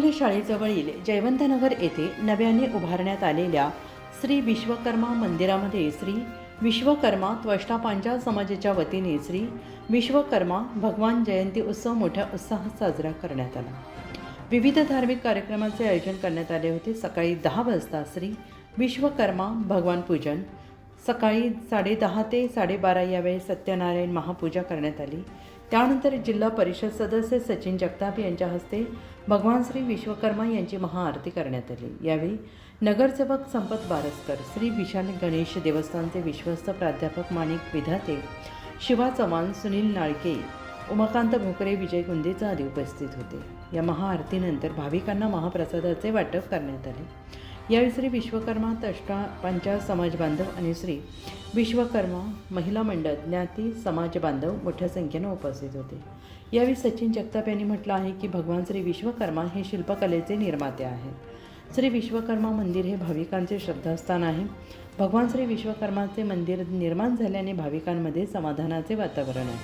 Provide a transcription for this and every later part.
विठ्ठल शाळेजवळील जयवंतनगर येथे नव्याने उभारण्यात आलेल्या श्री विश्वकर्मा मंदिरामध्ये श्री विश्वकर्मा त्वष्टा पांचाळ समाजाच्या वतीने श्री विश्वकर्मा भगवान जयंती उत्सव मोठ्या उत्साहात साजरा करण्यात आला. विविध धार्मिक कार्यक्रमांचे आयोजन करण्यात आले होते. सकाळी दहा वाजता श्री विश्वकर्मा भगवान पूजन सकाळी साडेदहा ते साडेबारा यावेळी सत्यनारायण महापूजा करण्यात आली. त्यानंतर जिल्हा परिषद सदस्य सचिन जगताप यांच्या हस्ते भगवान श्री विश्वकर्मा यांची महाआरती करण्यात आली. यावेळी नगरसेवक संपत बारसकर श्री विशाल गणेश देवस्थानचे विश्वस्त प्राध्यापक माणिक विधाते शिवा चव्हाण सुनील नाळके उमाकांत भोकरे विजय गुंदेचा आदी उपस्थित होते. या महाआरतीनंतर भाविकांना महाप्रसादाचे वाटप करण्यात आले. यावेळी श्री विश्वकर्मा तष्टा पंचाळ समाज बांधव आणि श्री विश्वकर्मा महिला मंडळ ज्ञाती समाज बांधव मोठ्या संख्येनं उपस्थित होते. यावेळी सचिन जगताप यांनी म्हटलं आहे की भगवान श्री विश्वकर्मा हे शिल्पकलेचे निर्माते आहेत. श्री विश्वकर्मा मंदिर हे भाविकांचे श्रद्धास्थान आहे. भगवान श्री विश्वकर्माचे मंदिर निर्माण झाल्याने भाविकांमध्ये समाधानाचे वातावरण आहे.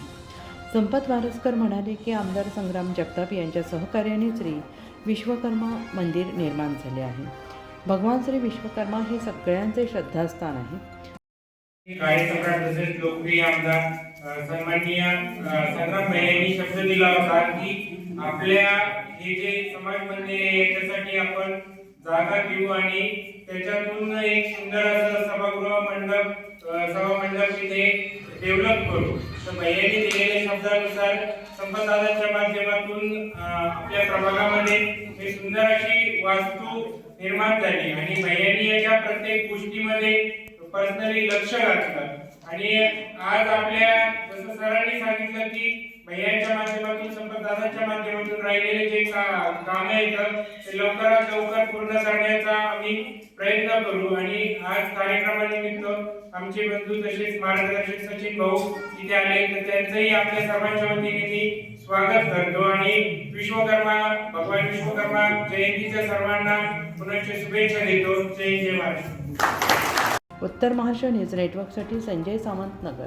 संपत वारसकर म्हणाले की आमदार संग्राम जगताप यांच्या सहकार्याने श्री विश्वकर्मा मंदिर निर्माण झाले आहे. भगवान श्री विश्वकर्मा हे सगळ्यांचे श्रद्धास्थान आहे. काही सम्राट तसेच लोकप्रिय आमदार सन्माननीय अ, संग्राम यांनी शब्द दिला होता की आपल्या हे जे समाज मंदिर आहे याच्यासाठी आपण जागा घेऊ आणि त्याच्यातून एक सुंदर असं सभागृह मंडप सभा मंडप तिथे डेव्हलप करू. तर भैयांनी दिलेल्या शब्दानुसार संपदाच्या माध्यमातून आपल्या प्रभागामध्ये एक सुंदर अशी वास्तू निर्माण झाली आणि भैयांनी याच्या प्रत्येक गोष्टीमध्ये पर्सनली लक्ष घातलं. आणि आज आपल्या जसं सरांनी सांगितलं की भैया माध्यमातून माध्यमातून राहिलेले जे काम आहेत ते लवकरात लवकर पूर्ण करण्याचा आम्ही प्रयत्न करू. आणि आज कार्यक्रमानिमित्त आमचे बंधू तसेच मार्गदर्शक सचिन भाऊ इथे आले तर त्यांचंही आपल्या सर्वांच्या वतीने मी स्वागत करतो. आणि विश्वकर्मा भगवान विश्वकर्मा जयंतीच्या सर्वांना पुनश्च शुभेच्छा देतो. जय जय महाराष्ट्र. उत्तर महाराष्ट्र न्यूज नेटवर्कसाठी संजय सावंत नगर